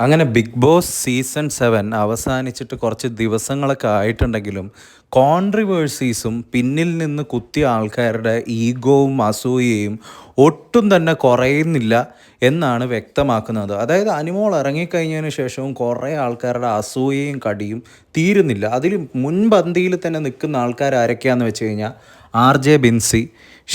അങ്ങനെ big boss season seven അവസാനിച്ചിട്ട് കുറച്ച് ദിവസങ്ങളൊക്കെ ആയിട്ടുണ്ടെങ്കിലും കോൺട്രിവേഴ്സീസും പിന്നിൽ നിന്ന് കുത്തിയ ആൾക്കാരുടെ ഈഗോവും അസൂയയും ഒട്ടും തന്നെ കുറയുന്നില്ല എന്നാണ് വ്യക്തമാക്കുന്നത്. അതായത് അനിമോൾ ഇറങ്ങിക്കഴിഞ്ഞതിന് ശേഷവും കുറേ ആൾക്കാരുടെ അസൂയയും കടിയും തീരുന്നില്ല. അതിൽ മുൻപന്തിയിൽ തന്നെ നിൽക്കുന്ന ആൾക്കാർ ആരൊക്കെയാണെന്ന് വെച്ച് കഴിഞ്ഞാൽ ആർ ജെ ബിൻസി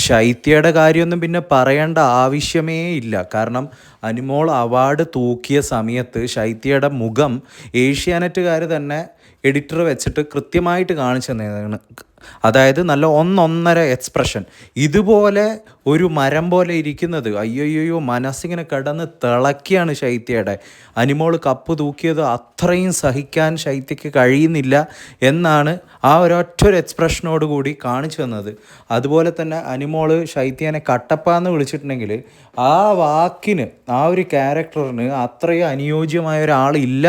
ശൈത്യയുടെ കാര്യമൊന്നും പിന്നെ പറയേണ്ട ആവശ്യമേ ഇല്ല. കാരണം അനിമോൾ അവാർഡ് തൂക്കിയ സമയത്ത് ശൈത്യയുടെ മുഖം ഏഷ്യാനെറ്റുകാർ തന്നെ എഡിറ്റർ വെച്ചിട്ട് കൃത്യമായിട്ട് കാണിച്ചു തന്നതാണ്. അതായത് നല്ല ഒന്നൊന്നര എക്സ്പ്രഷൻ. ഇതുപോലെ ഒരു മരം പോലെ ഇരിക്കുന്നത്. അയ്യോയ്യോ മനസ്സിങ്ങനെ കിടന്ന് തിളക്കിയാണ് ശൈത്യയുടെ. അനിമോൾ കപ്പ് തൂക്കിയത് അത്രയും സഹിക്കാൻ ശൈത്യയ്ക്ക് കഴിയുന്നില്ല എന്നാണ് ആ ഒരൊറ്റ ഒരു എക്സ്പ്രഷനോട് കൂടി കാണിച്ചു തന്നത്. അതുപോലെ തന്നെ അനിമോൾ ശൈത്യനെ കട്ടപ്പ എന്ന് വിളിച്ചിട്ടുണ്ടെങ്കിൽ ആ വാക്കിന് ആ ഒരു ക്യാരക്ടറിന് അത്രയും അനുയോജ്യമായ ഒരാളില്ല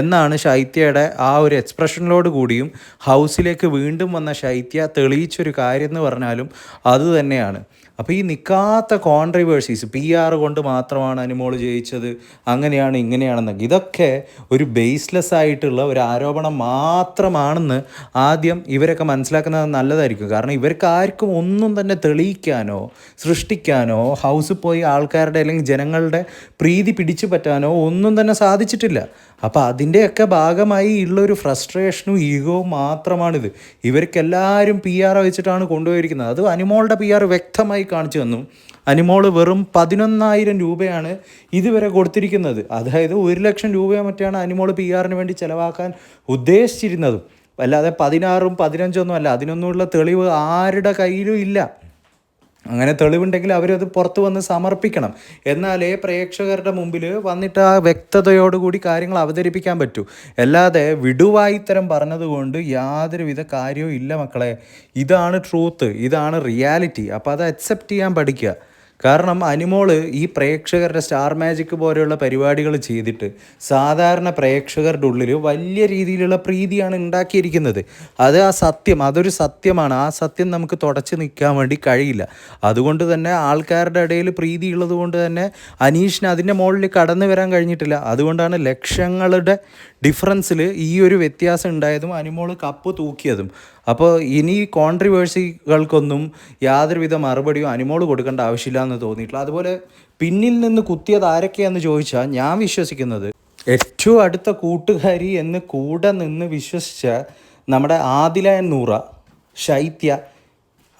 എന്നാണ് ശൈത്യയുടെ ആ ഒരു എക്സ്പ്രഷനിലോട് കൂടിയും ഹൗസിലേക്ക് വീണ്ടും വന്ന ശൈത്യ തെളിയിച്ചൊരു കാര്യം എന്ന് പറഞ്ഞാലും അത് തന്നെയാണ്. അപ്പോൾ ഈ നിൽക്കാത്ത കോൺട്രവേഴ്സീസ് പി ആർ കൊണ്ട് മാത്രമാണ് അനുമോൾ ജയിച്ചത് അങ്ങനെയാണ് ഇങ്ങനെയാണെന്നൊക്കെ. ഇതൊക്കെ ഒരു ബേസ്ലെസ് ആയിട്ടുള്ള ഒരു ആരോപണം മാത്രമാണെന്ന് ആദ്യം ഇവരൊക്കെ മനസ്സിലാക്കുന്നത് നല്ലതായിരിക്കും. കാരണം ഇവർക്ക് ആർക്കും ഒന്നും തന്നെ തെളിയിക്കാനോ സൃഷ്ടിക്കാനോ ഹൗസിൽ പോയി ആൾക്കാരുടെ അല്ലെങ്കിൽ ജനങ്ങളുടെ പ്രീതി പിടിച്ചു പറ്റാനോ ഒന്നും തന്നെ സാധിച്ചിട്ടില്ല. അപ്പോൾ അതിന്റെയൊക്കെ ഭാഗമായി ഉള്ളൊരു ഫ്രസ്ട്രേഷനും ഈഗോ മാത്രമാണിത്. ഇവർക്കെല്ലാവരും പി ആർ വെച്ചിട്ടാണ് കൊണ്ടുപോയിരിക്കുന്നത്. അത് അനിമോളുടെ പി ആർ വ്യക്തമായി കാണിച്ചു തന്നു. അനിമോൾ വെറും പതിനൊന്നായിരം രൂപയാണ് ഇതുവരെ കൊടുത്തിരിക്കുന്നത്. അതായത് ഒരു ലക്ഷം രൂപയോ മറ്റാണ് അനിമോൾ പി ആറിന് വേണ്ടി ചിലവാക്കാൻ ഉദ്ദേശിച്ചിരുന്നതും. അല്ലാതെ പതിനാറും പതിനഞ്ചൊന്നും അല്ല. അതിനൊന്നുമുള്ള തെളിവ് ആരുടെ കയ്യിലും ഇല്ല. അങ്ങനെ തെളിവുണ്ടെങ്കിൽ അവരത് പുറത്തു വന്ന് സമർപ്പിക്കണം. എന്നാലേ പ്രേക്ഷകരുടെ മുമ്പിൽ വന്നിട്ട് ആ വ്യക്തതയോടുകൂടി കാര്യങ്ങൾ അവതരിപ്പിക്കാൻ പറ്റൂ. അല്ലാതെ വിടുവായി തരം പറഞ്ഞതുകൊണ്ട് യാതൊരുവിധ കാര്യവും ഇല്ല മക്കളെ. ഇതാണ് ട്രൂത്ത് ഇതാണ് റിയാലിറ്റി അപ്പോൾ അത് അക്സെപ്റ്റ് ചെയ്യാൻ പഠിക്കുക. കാരണം അനിമോൾ ഈ പ്രേക്ഷകരുടെ സ്റ്റാർ മാജിക് പോലെയുള്ള പരിപാടികൾ ചെയ്തിട്ട് സാധാരണ പ്രേക്ഷകരുടെ ഉള്ളിൽ വലിയ രീതിയിലുള്ള പ്രീതിയാണ് ഉണ്ടാക്കിയിരിക്കുന്നത്. അത് ആ സത്യം അതൊരു സത്യമാണ്. ആ സത്യം നമുക്ക് തുടച്ച് നിൽക്കാൻ വേണ്ടി കഴിയില്ല. അതുകൊണ്ട് തന്നെ ആൾക്കാരുടെ ഇടയിൽ പ്രീതി ഉള്ളത് കൊണ്ട് തന്നെ അനീഷിന് അതിന്റെ മുകളിൽ കടന്നു വരാൻ കഴിഞ്ഞിട്ടില്ല. അതുകൊണ്ടാണ് ലക്ഷങ്ങളുടെ ഡിഫറൻസിൽ ഈ ഒരു വ്യത്യാസം ഉണ്ടായതും അനിമോൾ കപ്പ് തൂക്കിയതും. അപ്പോൾ ഇനി കോൺട്രിവേഴ്സികൾക്കൊന്നും യാതൊരുവിധ മറുപടിയും അനിമോൾ കൊടുക്കേണ്ട ആവശ്യമില്ല എന്ന് തോന്നിയിട്ടില്ല അതുപോലെ പിന്നിൽ നിന്ന് കുത്തിയത് ആരൊക്കെയാണെന്ന് ചോദിച്ചാൽ ഞാൻ വിശ്വസിക്കുന്നത് ഏറ്റവും അടുത്ത കൂട്ടുകാരി എന്ന് കൂടെ നിന്ന് വിശ്വസിച്ച നമ്മുടെ ആദില നൂറ ശൈത്യ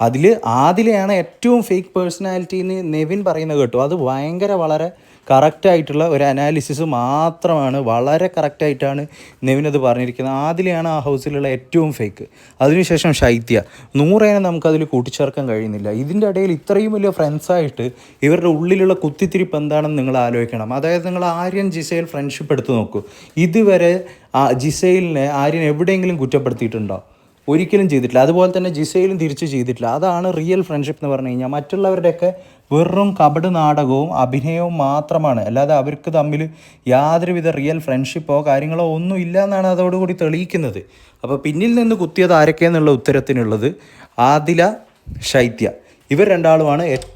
അതിൽ ആദിലെയാണ് ഏറ്റവും ഫേക്ക് പേഴ്സണാലിറ്റി എന്ന് നെവിൻ പറയുന്നത് കേട്ടോ. അത് ഭയങ്കര വളരെ കറക്റ്റായിട്ടുള്ള ഒരു അനാലിസിസ് മാത്രമാണ് വളരെ കറക്റ്റായിട്ടാണ് നെവിൻ അത് പറഞ്ഞിരിക്കുന്നത്. ആദിലെയാണ് ആ ഹൗസിലുള്ള ഏറ്റവും ഫേക്ക് അതിനുശേഷം ശൈത്യ. നൂറേനെ നമുക്കതിൽ കൂട്ടിച്ചേർക്കാൻ കഴിയുന്നില്ല. ഇതിന്റെ ഇടയിൽ ഇത്രയും വലിയ ഫ്രണ്ട്സായിട്ട് ഇവരുടെ ഉള്ളിലുള്ള കുത്തിത്തിരിപ്പ് എന്താണെന്ന് നിങ്ങൾ ആലോചിക്കണം. അതായത് നിങ്ങൾ ആര്യൻ ജിസയിൽ ഫ്രണ്ട്ഷിപ്പ് എടുത്ത് നോക്കൂ. ഇതുവരെ ജിസയിലിനെ ആര്യൻ എവിടെയെങ്കിലും കുറ്റപ്പെടുത്തിയിട്ടുണ്ടോ? ഒരിക്കലും ചെയ്തിട്ടില്ല. അതുപോലെ തന്നെ ജിസയിലും തിരിച്ച് ചെയ്തിട്ടില്ല. അതാണ് റിയൽ ഫ്രണ്ട്ഷിപ്പ് എന്ന് പറഞ്ഞു കഴിഞ്ഞാൽ മറ്റുള്ളവരുടെയൊക്കെ വെറും കപട് നാടകവും അഭിനയവും മാത്രമാണ്. അല്ലാതെ അവർക്ക് തമ്മിൽ യാതൊരുവിധ റിയൽ ഫ്രണ്ട്ഷിപ്പോ കാര്യങ്ങളോ ഒന്നും ഇല്ല എന്നാണ് അതോടുകൂടി തെളിയിക്കുന്നത്. അപ്പോൾ പിന്നിൽ നിന്ന് കുത്തിയത് ആരൊക്കെയെന്നുള്ള ഉത്തരത്തിനുള്ളത് ആദില ശൈത്യ. ഇവർ രണ്ടാളുമാണ് ഏറ്റവും